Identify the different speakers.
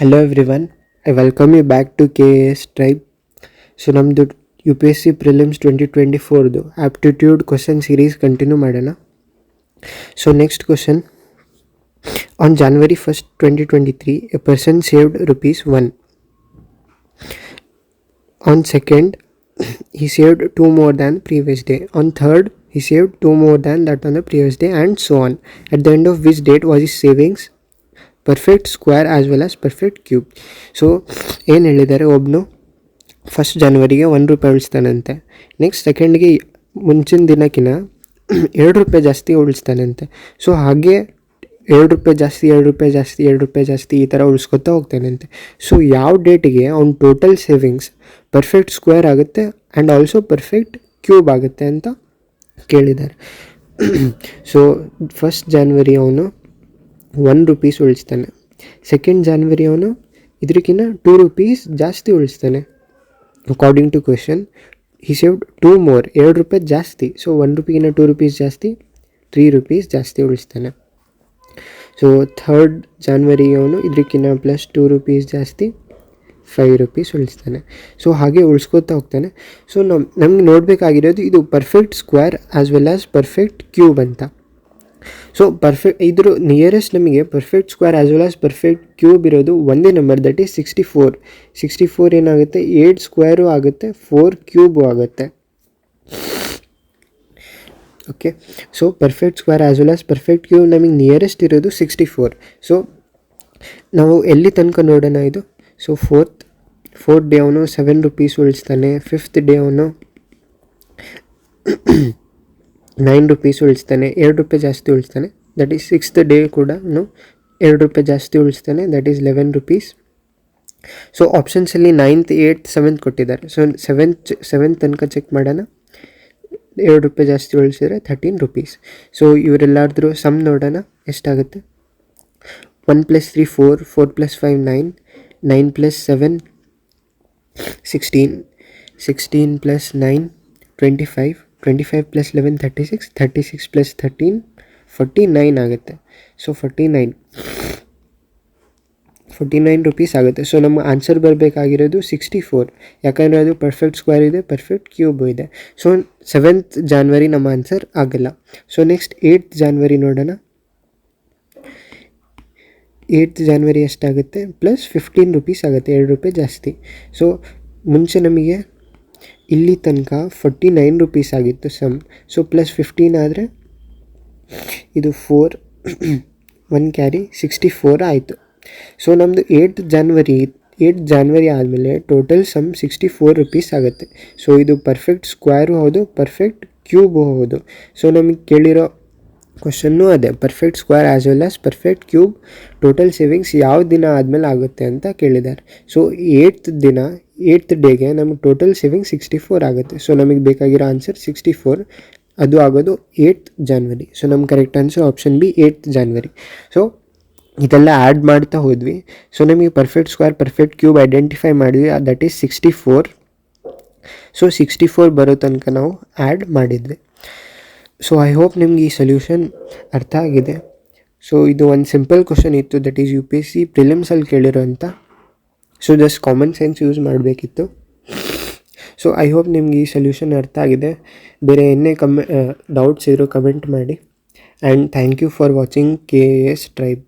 Speaker 1: hello everyone I welcome you back to K S tribe so ನಮ್ಮದು U P S C prelims twenty twenty ಫೋರ್ದು aptitude question series continue ಮಾಡೋಣ so next question on January first twenty twenty three a person saved rupees one on second he saved two more than previous day on third he saved two more than that on the previous day and so on at the end of which date was his savings Perfect square as well as perfect cube so ಏನು ಹೇಳಿದ್ದಾರೆ? ಒಬ್ಬನು first ಜನವರಿಗೆ ಒಂದು ರೂಪಾಯಿ ಉಳಿಸ್ತಾನಂತೆ. Next ಸೆಕೆಂಡ್ಗೆ ಮುಂಚಿನ ದಿನಕ್ಕಿಂತ ಎರಡು ರೂಪಾಯಿ ಜಾಸ್ತಿ ಉಳಿಸ್ತಾನಂತೆ. So ಹಾಗೆ ಎರಡು ರೂಪಾಯಿ ಜಾಸ್ತಿ, ಎರಡು ರೂಪಾಯಿ ಜಾಸ್ತಿ, ಎರಡು ರೂಪಾಯಿ ಜಾಸ್ತಿ ಈ ಥರ ಉಳಿಸ್ಕೊತಾ ಹೋಗ್ತಾನಂತೆ. ಸೊ ಯಾವ ಡೇಟಿಗೆ ಅವ್ನ ಟೋಟಲ್ ಸೇವಿಂಗ್ಸ್ ಪರ್ಫೆಕ್ಟ್ ಸ್ಕ್ವೇರ್ ಆಗುತ್ತೆ ಆ್ಯಂಡ್ ಆಲ್ಸೋ ಪರ್ಫೆಕ್ಟ್ ಕ್ಯೂಬ್ ಆಗುತ್ತೆ ಅಂತ ಕೇಳಿದ್ದಾರೆ. ಸೊ ಫಸ್ಟ್ ಜಾನ್ವರಿ ಅವನು ಒನ್ ರುಪೀಸ್ ಉಳಿಸ್ತಾನೆ. ಸೆಕೆಂಡ್ ಜಾನ್ವರಿ ಅವನು ಇದಕ್ಕಿಂತ ಟೂ ರುಪೀಸ್ ಜಾಸ್ತಿ ಉಳಿಸ್ತಾನೆ. According to question he saved two more ಎರಡು ರೂಪಾಯಿ ಜಾಸ್ತಿ. ಸೊ ಒನ್ ರುಪೀಗಿನ ಟೂ ರುಪೀಸ್ ಜಾಸ್ತಿ ತ್ರೀ ರುಪೀಸ್ ಜಾಸ್ತಿ ಉಳಿಸ್ತಾನೆ. ಸೊ ಥರ್ಡ್ ಜಾನ್ವರಿ ಅವನು ಇದಕ್ಕಿಂತ ಪ್ಲಸ್ ಟೂ ರುಪೀಸ್ ಜಾಸ್ತಿ ಫೈವ್ ರುಪೀಸ್ ಉಳಿಸ್ತಾನೆ. ಸೊ ಹಾಗೆ ಉಳಿಸ್ಕೋತಾ ಹೋಗ್ತಾನೆ. ಸೊ ನಮ್, ನಮ್ಗೆ ನೋಡಬೇಕಾಗಿರೋದು ಇದು perfect square as well as perfect cube ಅಂತ. ಸೊ ಪರ್ಫೆಕ್ಟ್ ಇದ್ರ ನಿಯರೆಸ್ಟ್ ನಮಗೆ perfect square as well as perfect cube ಇರೋದು ಒಂದೇ number that is sixty four sixty four ಏನಾಗುತ್ತೆ? ಏಟ್ ಸ್ಕ್ವೇರು ಆಗುತ್ತೆ ಫೋರ್ ಕ್ಯೂಬು ಆಗುತ್ತೆ. Okay so perfect square as well as perfect cube ನಮಗೆ nearest ಇರೋದು sixty four so ನಾವು ಎಲ್ಲಿ ತನಕ ನೋಡೋಣ ಇದು? ಸೊ ಫೋರ್ತ್ ಫೋರ್ತ್ ಡೇ ಅವನು ಸೆವೆನ್ ರುಪೀಸ್ ಉಳಿಸ್ತಾನೆ ಫಿಫ್ತ್ ಡೇ ಅವನು ನೈನ್ ರುಪೀಸ್ ಉಳಿಸ್ತಾನೆ, ಎರಡು ರೂಪಾಯಿ ಜಾಸ್ತಿ ಉಳಿಸ್ತಾನೆ. ದಟ್ ಈಸ್ ಸಿಕ್ಸ್ತ್ ಡೇ ಕೂಡ ಎರಡು ರೂಪಾಯಿ ಜಾಸ್ತಿ ಉಳಿಸ್ತಾನೆ that is eleven rupees so ಆಪ್ಷನ್ಸಲ್ಲಿ ninth eight seventh ಕೊಟ್ಟಿದ್ದಾರೆ. ಸೊ ಸೆವೆಂತ್ ಸೆವೆಂತ್ ತನಕ ಚೆಕ್ ಮಾಡೋಣ. ಎರಡು ರೂಪಾಯಿ ಜಾಸ್ತಿ ಉಳಿಸಿದ್ರೆ ಥರ್ಟೀನ್ ರುಪೀಸ್ ಸೊ ಇವರೆಲ್ಲಾದರೂ ಸಮ್ ನೋಡೋಣ, ಎಷ್ಟಾಗುತ್ತೆ? One plus three four four plus five nine nine plus seven sixteen sixteen plus nine twenty five twenty five plus eleven thirty six thirty six plus thirteen forty nine ಆಗುತ್ತೆ. So forty nine forty nine rupees ಆಗುತ್ತೆ. So ನಮ್ಮ answer ಬರಬೇಕಾಗಿರೋದು sixty four ಯಾಕಂದರೆ ಅದು perfect square ಇದೆ perfect cube ಇದೆ. So seventh January ನಮ್ಮ answer ಆಗಲ್ಲ. ಸೊ ನೆಕ್ಸ್ಟ್ ಏಯ್ಟ್ ಜಾನ್ವರಿ ನೋಡೋಣ. ಏಯ್ತ್ ಜಾನ್ವರಿ ಎಷ್ಟಾಗುತ್ತೆ? ಪ್ಲಸ್ ಫಿಫ್ಟೀನ್ ರುಪೀಸ್ ಆಗುತ್ತೆ, ಎರಡು ರೂಪಾಯಿ ಜಾಸ್ತಿ. ಸೊ ಮುಂಚೆ ನಮಗೆ ಇಲ್ಲಿ ತನಕ ಫೋರ್ಟಿ ನೈನ್ ರುಪೀಸ್ ಆಗಿತ್ತು ಸಮ್ ಸೊ ಪ್ಲಸ್ ಫಿಫ್ಟೀನ್ ಆದರೆ ಇದು four one carry sixty four ಆಯಿತು. ಸೊ ನಮ್ಮದು ಏಯ್ಟ್ ಜಾನ್ವರಿ ಏಯ್ಟ್ ಜಾನ್ವರಿ ಆದಮೇಲೆ total sum sixty four rupees ಆಗುತ್ತೆ. ಸೊ ಇದು ಪರ್ಫೆಕ್ಟ್ ಸ್ಕ್ವೇರು ಹೌದು ಪರ್ಫೆಕ್ಟ್ ಕ್ಯೂಬು ಹೌದು. ಸೊ ನಮಗೆ ಕೇಳಿರೋ ಕ್ವಶನ್ನೂ ಅದೇ. Perfect square as well as perfect cube total savings ಯಾವ ದಿನ ಆದಮೇಲೆ ಆಗುತ್ತೆ ಅಂತ ಕೇಳಿದ್ದಾರೆ. ಸೊ ಏಯ್ತ್ ದಿನ ಏಯ್ತ್ ಡೇಗೆ ನಮಗೆ ಟೋಟಲ್ ಸೇವಿಂಗ್ ಸಿಕ್ಸ್ಟಿ ಫೋರ್ ಆಗುತ್ತೆ. ಸೊ ನಮಗೆ ಬೇಕಾಗಿರೋ ಆನ್ಸರ್ ಸಿಕ್ಸ್ಟಿ ಫೋರ್ ಅದು ಆಗೋದು ಏಯ್ತ್ ಜಾನ್ವರಿ ಸೊ ನಮ್ಮ correct answer option B eighth January so ಇದೆಲ್ಲ ಆ್ಯಡ್ ಮಾಡ್ತಾ ಹೋದ್ವಿ. ಸೊ ನಮಗೆ perfect square perfect cube identify ಮಾಡಿದ್ವಿ. That is sixty four so sixty four ಬರೋ ತನಕ ನಾವು ಆ್ಯಡ್ ಮಾಡಿದ್ವಿ. ಸೊ ಐ ಹೋಪ್ ನಿಮ್ಗೆ ಈ ಸೊಲ್ಯೂಷನ್ ಅರ್ಥ ಆಗಿದೆ. ಸೊ ಇದು ಒಂದು ಸಿಂಪಲ್ ಕ್ವಶನ್ ಇತ್ತು that is U P S C ಪ್ರಿಲಿಮ್ಸಲ್ಲಿ ಕೇಳಿರೋ ಅಂತ. So just common sense use ಮಾಡಬೇಕಿತ್ತು. ಸೊ ಐ ಹೋಪ್ ನಿಮ್ಗೆ ಈ ಸೊಲ್ಯೂಷನ್ ಅರ್ಥ ಆಗಿದೆ. ಬೇರೆ ಏನೇ ಕಮೆ ಡೌಟ್ಸ್ ಇರೋ ಕಮೆಂಟ್ ಮಾಡಿ. And thank you for watching K S tribe